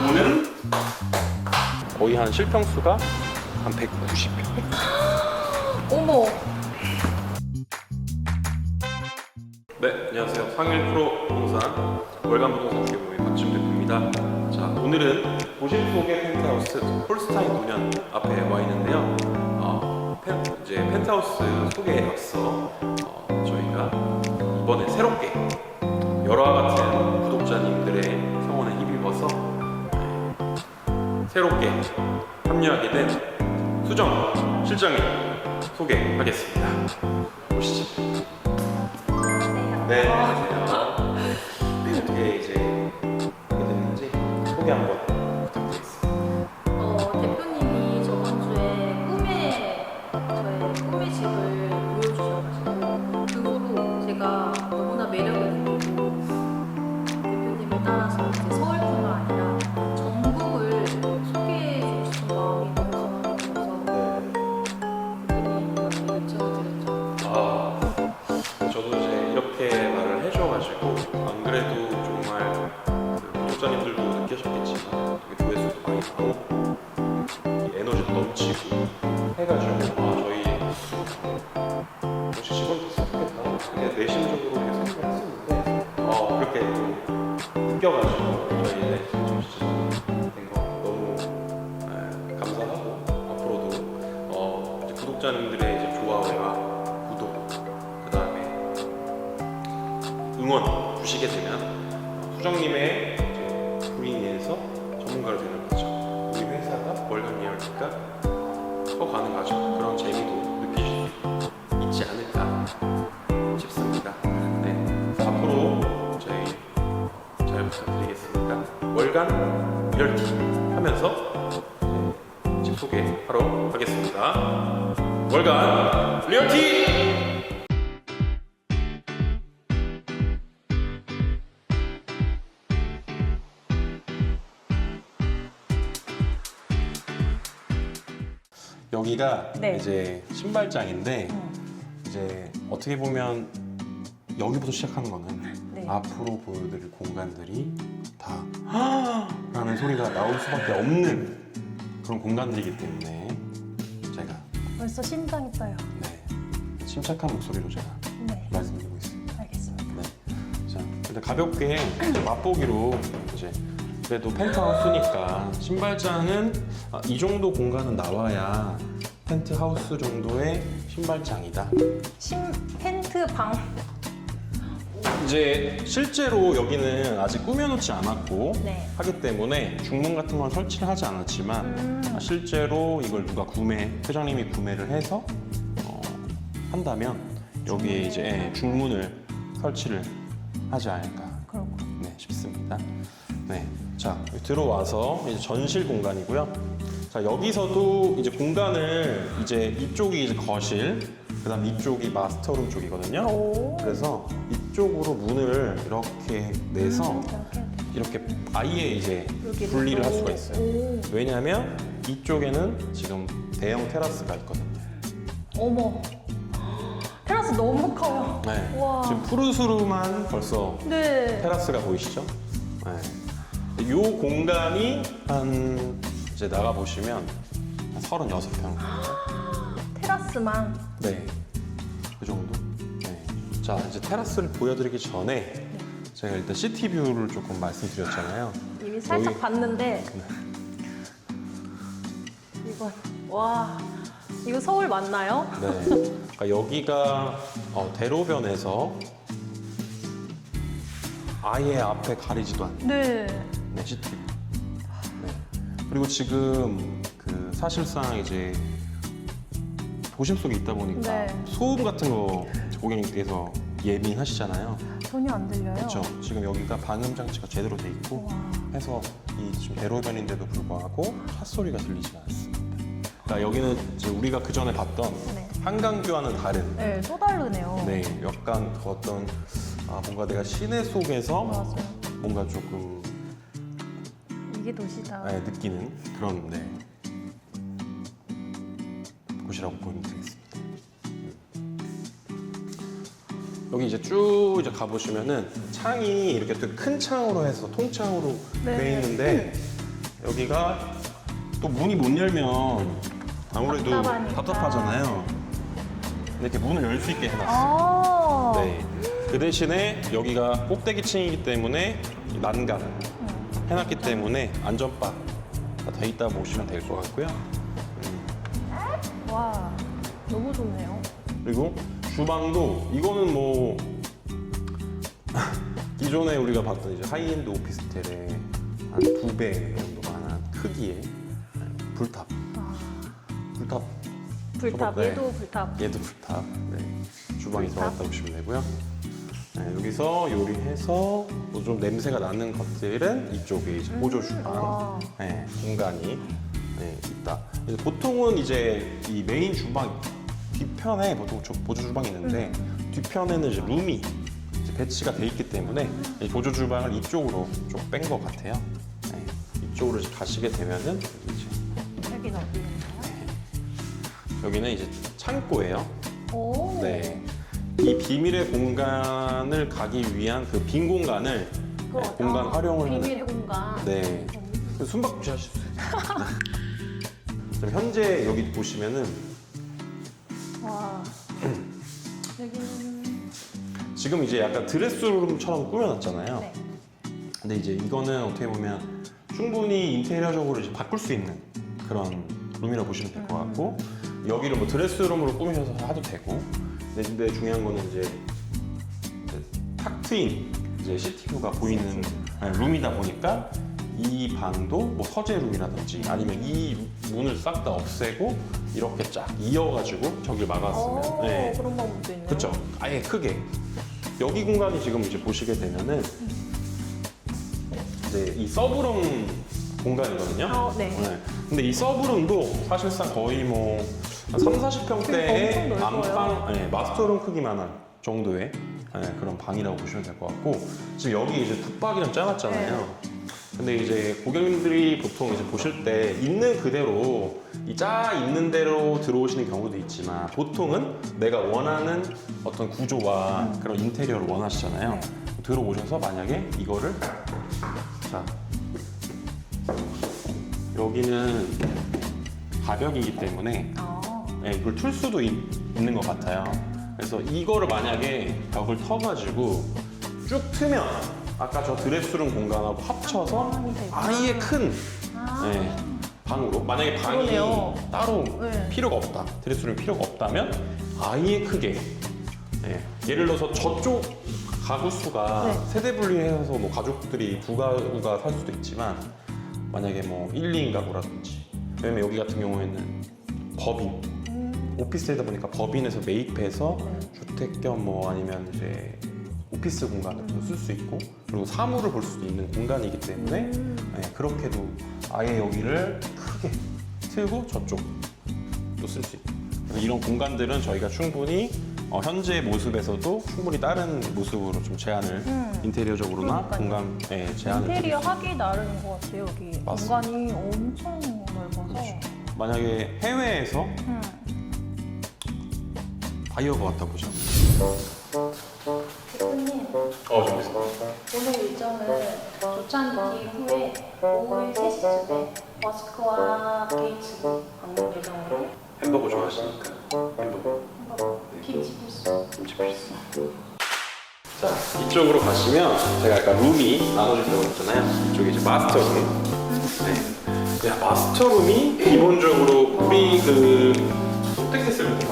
보는 거의 한 실평수가 한 190평. 어머, 네, 안녕하세요. 상일 프로 부동산 월간 부동산 기업의 박지훈 대표입니다. 자, 오늘은 도심 속의 펜트하우스 홀스타인 노년 앞에 와 있는데요. 어, 펜, 이제 펜트하우스 소개에 앞서 어, 저희가 이번에 새롭게 여러와 같은 새롭게 합류하게 된 수정 실장님 소개하겠습니다. 보시죠. 네, 안녕하세요. 네, 어떻게 이제 하게 됐는지 소개 한번 그래도 정말 그 구독자님들도 커가는 과정 그런 재미도 느끼실 수 있지 않을까 싶습니다. 네, 앞으로 저희 잘 부탁드리겠습니다. 월간 리얼티 하면서 네, 집 소개하러 가겠습니다. 월간 리얼티! 여기가 네. 이제 신발장인데 이제 어떻게 보면 여기부터 시작하는 거는 네. 앞으로 보여드릴 공간들이 다 라는 소리가 나올 수밖에 없는 그런 공간들이기 때문에 제가 벌써 심장이 떠요. 네, 침착한 목소리로 제가 네, 말씀드리고 있습니다. 알겠습니다. 네. 자, 일단 가볍게 이제 맛보기로 이제 그래도 펜트하우스니까 신발장은 아, 이 정도 공간은 나와야 펜트하우스 정도의 신발장이다. 심 펜트 방. 이제 실제로 여기는 아직 꾸며놓지 않았고 네. 하기 때문에 중문 같은 건 설치를 하지 않았지만 음. 아, 실제로 이걸 누가 구매 회장님이 구매를 해서 어, 한다면 여기에 이제 예, 중문을 설치를 하지 않을까 그렇고. 네, 싶습니다. 네, 자 들어와서 이제 전실 공간이고요. 자 여기서도 이제 공간을 이제 이쪽이 이제 거실, 그다음 이쪽이 마스터룸 쪽이거든요. 오. 그래서 이쪽으로 문을 이렇게 내서 음, 이렇게. 이렇게 아예 이제 여기로. 분리를 할 수가 오, 있어요. 오. 왜냐하면 이쪽에는 지금 대형 테라스가 있거든요. 어머. 테라스 너무 커요. 네, 우와. 지금 푸르스름한 벌써 네. 테라스가 보이시죠? 네. 이 공간이 한 이제 나가 보시면 36평. 테라스만. 네. 그 정도. 네. 자 이제 테라스를 보여드리기 전에 제가 일단 시티뷰를 조금 말씀드렸잖아요. 이미 살짝 여기- 봤는데. 이거 와. 이거 서울 맞나요? 네. 그러니까 여기가 어, 대로변에서 아예 앞에 가리지도 않는 네. 네, 시티뷰. 네. 그리고 지금 그 사실상 이제 도심 속에 있다 보니까 네. 소음 같은 거 고객님께서 예민하시잖아요. 전혀 안 들려요. 그렇죠. 지금 여기가 방음 장치가 제대로 돼 있고 와. 해서 이 지금 대로변인데도 불구하고 차 소리가 들리지 않습니다. 그러니까 여기는 이제 우리가 그 전에 봤던 네. 한강뷰와는 다른 네, 또 다르네요. 네, 약간 그 어떤 아, 뭔가 내가 시내 속에서 맞아요. 뭔가 조금 이게 도시다. 네, 느끼는 그런 네. 곳이라고 보면 되겠습니다. 여기 이제 쭉 이제 가보시면은 창이 이렇게 되게 큰 창으로 해서 통창으로 네. 돼 있는데 여기가 또 문이 못 열면 아무래도 답답하니까. 답답하잖아요. 근데 이렇게 문을 열 수 있게 해놨어요. 아. 네. 그 대신에 여기가 꼭대기층이기 때문에 이 난간 해놨기 때문에 안전바 돼 있다 보시면 될 것 같고요. 와, 너무 좋네요. 그리고 주방도 이거는 뭐 기존에 우리가 봤던 이제 하이엔드 오피스텔의 한 두 배 정도만한 크기의 불탑. 아, 불탑. 불탑, 네. 얘도 불탑. 얘도 불탑. 네. 주방이 불탑. 들어갔다 보시면 되고요. 네, 여기서 요리해서 뭐좀 냄새가 나는 것들은 이쪽에 이제 보조 주방. 와. 네, 공간이 네, 있다. 그래서 보통은 이제 이 메인 주방 뒤편에 보통 저- 보조 주방이 있는데 뒤편에는 이제 룸이 이제 배치가 돼 있기 때문에 이 보조 주방을 이쪽으로 좀 뺀 것 같아요. 네, 이쪽으로 이제 가시게 되면은 이제 어디인가요? 여기는 이제 창고예요. 오. 네. 이 비밀의 공간을 가기 위한 그 빈 공간을 네, 공간 활용을 하는 비밀의 공간. 네. 숨바꼭질 하실 수 있어요. 현재 여기 보시면은 와. 여기는 지금 이제 약간 드레스룸처럼 꾸며놨잖아요. 네. 근데 이제 이거는 어떻게 보면 충분히 인테리어적으로 이제 바꿀 수 있는 그런 룸이라고 보시면 될 것 같고 여기를 뭐 드레스룸으로 꾸미셔서 해도 되고 근데, 중요한 거는 이제 이제 탁 트인 이제 시티뷰가 보이는 네, 룸이다 보니까 이 방도 뭐 서재 룸이라든지 아니면 이 문을 싹 다 없애고 이렇게 쫙 이어가지고 저길 막았으면 오, 네. 그런 방법도 있네요. 그렇죠. 아예 크게. 여기 공간이 지금 이제 보시게 되면은 이제 이 서브룸 공간이거든요. 어, 네. 근데 이 서브룸도 사실상 거의 뭐 한 3, 40평대의 그러니까 엄청 넓어요. 안방, 네, 마스터룸 크기만한 정도의 네, 그런 방이라고 보시면 될 것 같고 지금 여기 이제 붙박이랑 짜놨잖아요. 네. 근데 이제 고객님들이 보통 이제 보실 때 있는 그대로 이 짜 있는 대로 들어오시는 경우도 있지만 보통은 내가 원하는 어떤 구조와 그런 인테리어를 원하시잖아요. 네. 들어오셔서 만약에 이거를 자 여기는 가벽이기 때문에 아. 네, 이걸 틀 수도 있, 는 것 같아요. 그래서 이거를 만약에 벽을 터가지고 쭉 트면 아까 저 드레스룸 공간하고 합쳐서. 아예 큰 아. 네, 방으로 만약에 방이 그러네요. 따로 네. 필요가 없다 드레스룸이 필요가 없다면 아예 크게 네, 예를 들어서 저쪽 가구 수가 네. 세대 분리해서 뭐 가족들이 두 가구가 살 수도 있지만 만약에 뭐 1, 2인 가구라든지 왜냐면 여기 같은 경우에는 법인 음. 오피스텔이다 보니까 법인에서 매입해서 네. 주택 겸 뭐 아니면 이제 오피스 공간을 쓸수 있고 그리고 사무를 볼 수도 있는 공간이기 때문에 음. 네, 그렇게도 아예 여기를 크게 틀고 저쪽도 쓸 수 있고 그래서 이런 공간들은 저희가 충분히 어, 현재 모습에서도 충분히 다른 모습으로 좀 제한을 음. 인테리어적으로나 그러니까요. 공간 네, 제한을 인테리어 드릴 수 하기 나름인 것 같아요. 여기 맞습니다. 공간이 엄청 넓어서. 그렇죠. 만약에 해외에서 음. 바이어가 왔다 보죠. 대표님 어, 좀 있어. 오늘 일정은 조찬기 후에 오후 3시쯤에 머스크와 게이츠 방문 예정으로 햄버거 좋아하시니까 햄버거. 김치 필수 김치 필수. 자, 이쪽으로 가시면 제가 아까 룸이 나눠진다고 했잖아요. 이쪽에 이제 마스터 룸. 네. 야, 마스터 룸이 기본적으로 우리 그 선택했을 때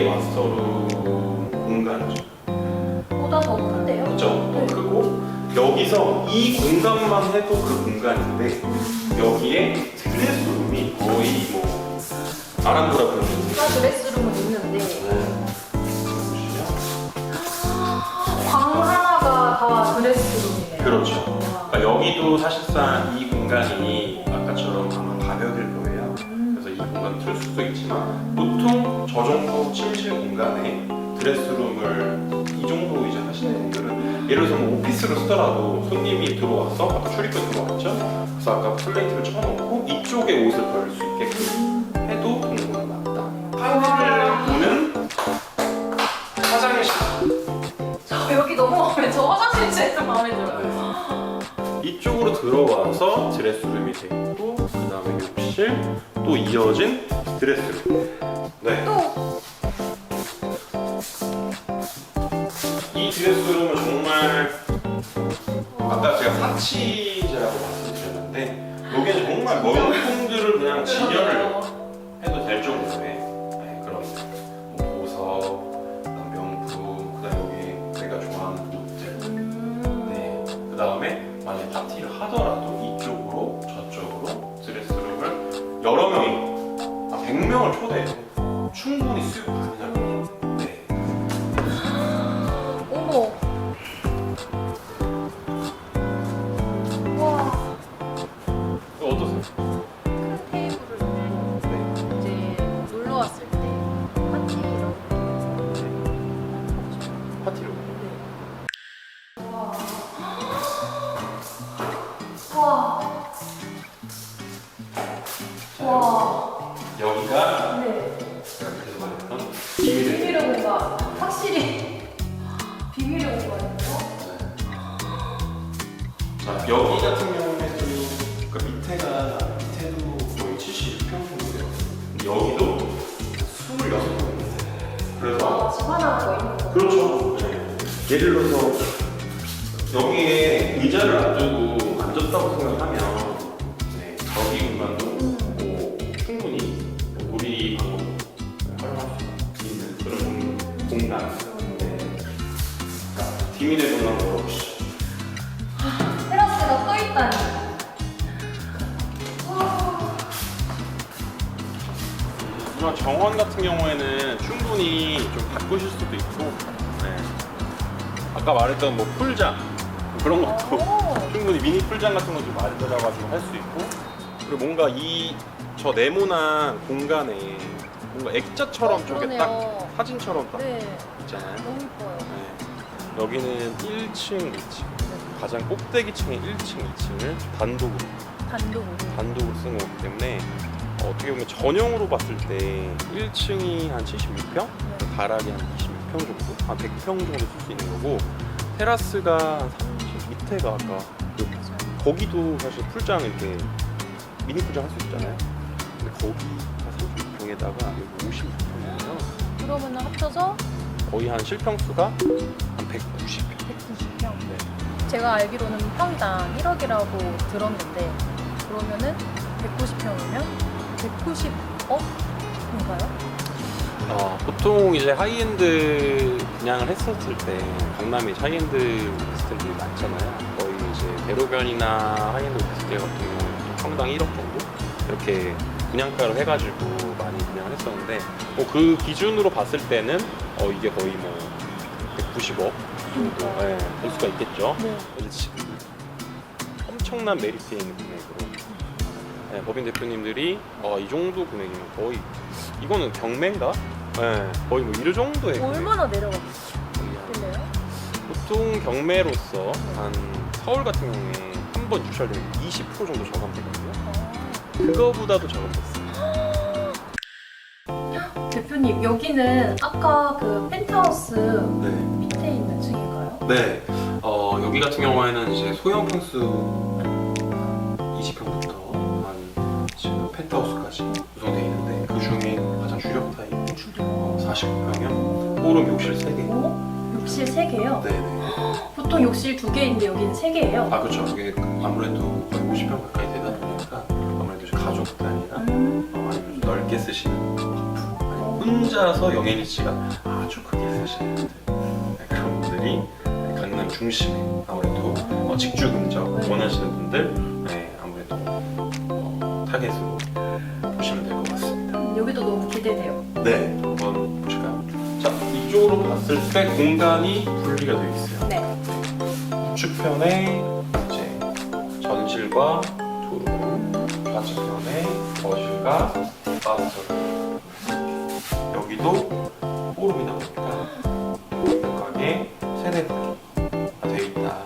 3D의 마스터룸 공간이죠. 보다 더 큰데요? 그렇죠. 더 네. 크고 여기서 이 공간만 해도 그 공간인데 여기에 드레스룸이 거의 뭐 아랑보다 그런 누가 드레스룸은 있는데 네. 아, 그렇죠. 그러니까 여기도 사실상 이 공간이 아까처럼 아마 가벽일 거예요. 그래서 이 공간 틀 수도 있지만 보통 저 정도 침실 공간에 드레스룸을 이 정도 이제 하시는 분들은 예를 들어서 뭐 오피스로 쓰더라도 손님이 들어와서 아까 출입구 들어왔죠? 그래서 아까 플레이트를 쳐놓고 이쪽에 옷을 걸을 수 있게끔 해도 공간이 낫다. 한국을 보는 사장의 시저 화장실 제일 마음에 들어요. 이쪽으로 들어와서 드레스룸이 돼 있고 그 다음에 욕실 또 이어진 드레스룸 네. 또. 이 드레스룸은 정말 아까 제가 사치제라고 말씀드렸는데 여기는 정말 명품들을 그냥 진열을 해도 될 정도의 와. 여기가 네. 그래서 말했던 비밀의 비밀의 공간. 확실히 비밀의 공간이에요. 자, 여기 같은 경우에도 그 밑에가 밑에도 거의 71평 정도 돼요. 여기도 26평. 그래서 아, 집 하나 더 있는 거. 그렇죠. 네. 예를 들어서 여기에 의자를 안 두고 앉았다고 생각하면 자, 디민의 공간 걸어보시죠. 테라스가 또 있다니. 와. 하지만 정원 같은 경우에는 충분히 좀 바꾸실 수도 있고 네. 아까 말했던 뭐 풀장 그런 것도 오. 충분히 미니 풀장 같은 것도 만들어가지고 할 수 있고 그리고 뭔가 이 저 네모난 공간에 뭔가 액자처럼 어, 저게 딱 그러네요. 사진처럼 딱 네. 있잖아요 너무 이뻐요. 네. 여기는 1층, 2층 가장 꼭대기층의 1층, 2층을 단독으로 단독으로. 단독으로 쓴 거기 때문에 어, 떻게 보면 전용으로 봤을 때 1층이 한 76평, 가락이 한 26평 정도, 한 100평 정도 쓸 수 있는 거고 테라스가 한 30, 밑에가 아까 그. 거기도 사실 풀장 이렇게 미니 풀장 할 수 있잖아요. 근데 거기가 36평에다가 여기 56평이에요. 그러면 합쳐서 거의 한 실평수가 한 190평. 190평. 네. 제가 알기로는 평당 1억이라고 들었는데 그러면은 190평이면 190억인가요? 어, 보통 이제 하이엔드 분양을 했었을 때 강남에 하이엔드 오피스텔들이 많잖아요. 거의 이제 대로변이나 하이엔드 오피스텔 같은 경우는 평당 1억 정도 이렇게 분양가를 해가지고 분양을 했었는데 뭐 그 기준으로 봤을 때는 어, 이게 거의 뭐 190억 정도 예, 될 수가 있겠죠. 네. 지금 엄청난 메리트에 있는 금액으로 네, 법인 대표님들이 어, 이 정도 금액이면 거의 이거는 경매인가? 네, 거의 뭐 이럴 정도의 금액. 얼마나? 거의 한- 보통 경매로서 한 서울 같은 경우에 한 번 유찰되면 20% 정도 저감되거든요. 그거보다도 저감됐어요. 대표님 여기는 아까 그 펜트하우스 네. 밑에 있는 층인가요? 네. 어, 여기 같은 경우에는 이제 소형 평수 20평부터 한 지금 펜트하우스까지 구성되어 있는데 그 중에 가장 주력 타입 어, 49평형 호름 욕실 3개. 오? 욕실 3개요? 네네. 보통 욕실 2개인데 여기는 3개예요? 아 그렇죠. 이게 아무래도 거의 50평 가까이 되다 보니까 아무래도 이제 가족 단위나 음. 어, 아니면 좀 넓게 쓰시는 혼자서 영앤리 씨가 아주 크게 쓰시는 분들 네, 그런 분들이 강남 중심에 아무래도 어, 직주 근접 원하시는 분들 네, 아무래도 어, 타겟으로 보시면 될 것 같습니다. 음, 여기도 너무 기대돼요. 네, 한번 보실까요? 자, 이쪽으로 봤을 때 공간이 분리가 되어 있어요. 네. 우측편에 이제 전실과 도로, 좌측편에 거실과 마법설. 여기도 포룸이다 보니까 완벽하게 세대가 되어 있다.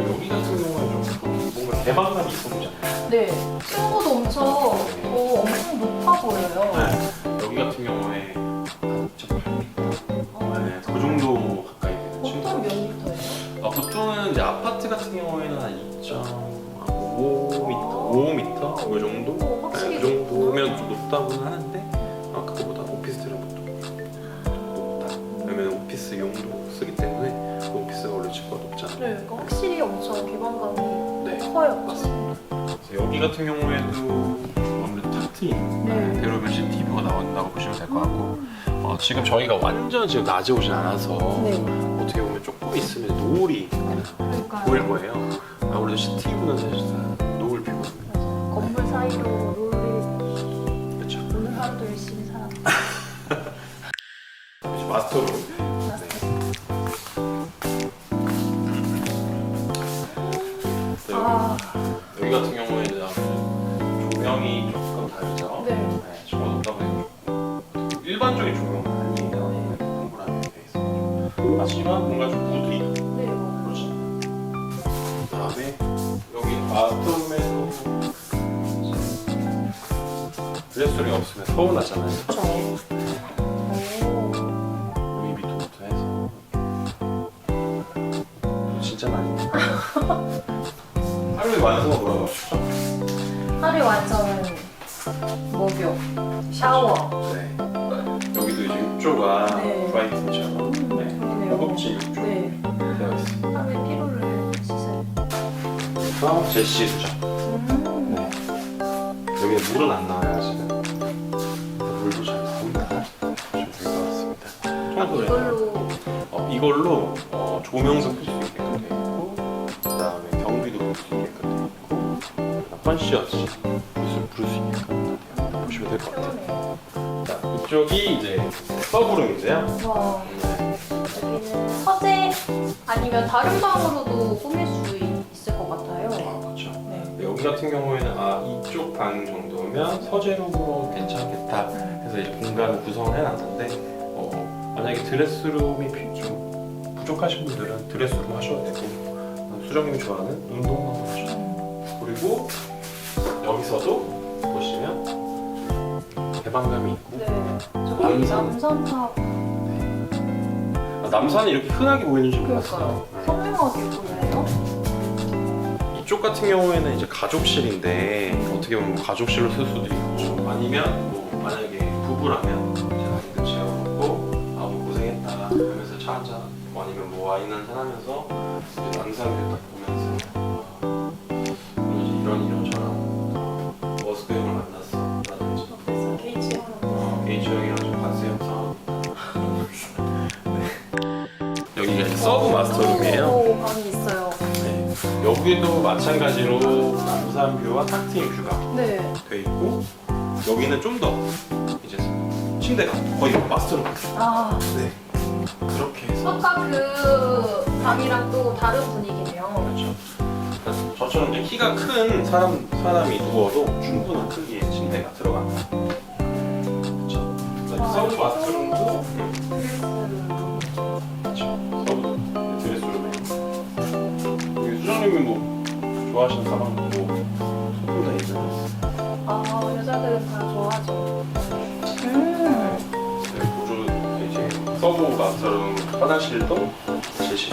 여기 같은 경우는 좀 뭔가 개방감이 있어 보잖아요. 네. 층고도 엄청, 어, 엄청 높아 보여요. 네, 여기 같은 경우에 한 2.8m. 네, 그 정도 가까이 되는 여기는 이제 아파트 같은 경우에는 한 2.5m, 5m 이 정도? 오, 확실히 네, 그 정도면 좀 높다고는 하는데 그래서 여기 같은 경우에도 아무래도 탁트인 네. 대로변 시티뷰가 나온다고 보시면 될 것 같고 어, 지금 저희가 완전 지금 낮에 오진 않아서 네. 어떻게 보면 조금 있으면 노을이 그러니까 보일 거예요. 아무래도 시티뷰는 사실상 노을 뷰거든요. 건물 사이로 롤을 그렇죠. 오늘 하루도 열심히 살았다. 마스터룸. 하지만 뭔가 좀 무드 있고 네, 뭐. 그렇죠. 그다음에 여기 바스룸에도 드레스룸이 없으면 서운하잖아요. 그렇죠. 오, 루이비통부터 해서 진짜 많이 하루에 완성은 뭐라고 하시죠? 하루의 완성은 목욕, 샤워. 네 여기도 이제 욕조가 네. 브라이튼처럼 네. 욕조 네, 되어 있습니다 하루에 피로를 씻어요. 그래서 제시 수정 음, 여기에 물은 안 나와요 지금 물도 잘 나온다. 보시면 될 것 같습니다. 청소를 이걸로 어, 이걸로 어, 풀수 있게끔 돼 있고 그 다음에 경비도 풀수 있게끔 돼 있고 컨시어지 무술 부를 수 있게끔 돼 보시면 될 것 같아요. 편해요. 자 이쪽이 이제 서브룸인데요. 와, 네. 여기는 서재 아니면 다른 방으로도 꾸밀 수 있- 있을 것 같아요. 아 그렇죠 네. 네, 여기 같은 경우에는 아 이쪽 방 정도면 서재룸으로 괜찮겠다 그래서 이제 공간을 구성을 해놨는데 어, 만약에 드레스룸이 피- 좀 부족하신 분들은 드레스룸 하셔도 되고 어, 수정님이 좋아하는 운동방 하죠 음, 그리고 여기서도 보시면 개방감이 있고 네. 저기 남산. 남산탑 아, 남산이 이렇게 흔하게 보이는 줄. 몰랐어요 네. 선명하게 보여요. 이쪽 같은 경우에는 이제 가족실인데 어떻게 보면 뭐 가족실로 쓸 수도 있고 아니면 뭐 만약에 부부라면 제가 이거 채워놓고 아뭐 고생했다 하면서 차 한잔 뭐 아니면 뭐 와인 한잔 하면서 이제 남산뷰 딱 서브 마스터룸이에요 오, 방이 있어요. 네. 여기도 마찬가지로 남산 뷰와 탁트인 뷰가 네. 돼 있고 여기는 좀 더 이제 침대가 거의 마스터룸 아, 네 그렇게 해서 아까 그 방이랑 또 다른 분위기네요. 그렇죠 그러니까 저처럼 이제 키가 큰 사람 사람이 누워도 충분한 크기의 침대가 들어간다 그렇죠 그러니까 서브 마스터룸 수정님이 뭐 좋아하시는 가방도 뭐 소품 다 있잖아요 아, 여자들은 다 좋아하죠. 음, 네, 보조 이제 서브 마스터룸 화장실도 제시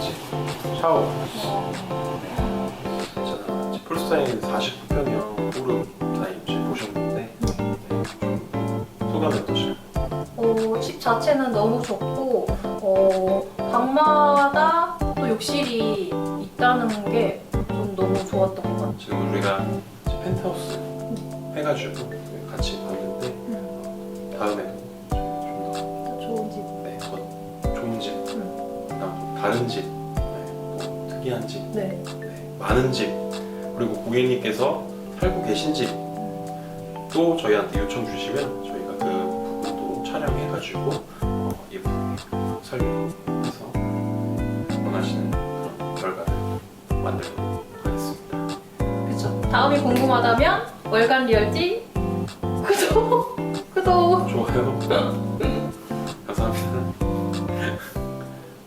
이제 샤워. 이제 풀사이즈 49평이요. 오름 사이 이제 보셨는데 네, 좀 소감이 어떠실까요? 어, 집 자체는 너무 좋고, 어, 방마다 또 욕실이 있다는 게 좀 너무 좋았던 것 같아요. 지금 우리가 이제 펜트하우스 해가지고 같이 봤는데 음, 다음에는 좀더 좋은 집. 네, 더 좋은 집, 음, 그다음 다른 집, 네, 또 특이한 집. 네. 네, 많은 집 그리고 고객님께서 살고 계신 집 또 저희한테 요청 주시면 저희가 그 부분도 촬영해가지고 어, 예쁘게 설명해서 원하시는 그런 결과를 만들도록 하겠습니다. 그쵸. 다음이 궁금하다면 월간 리얼티 구독! 구독! 좋아요.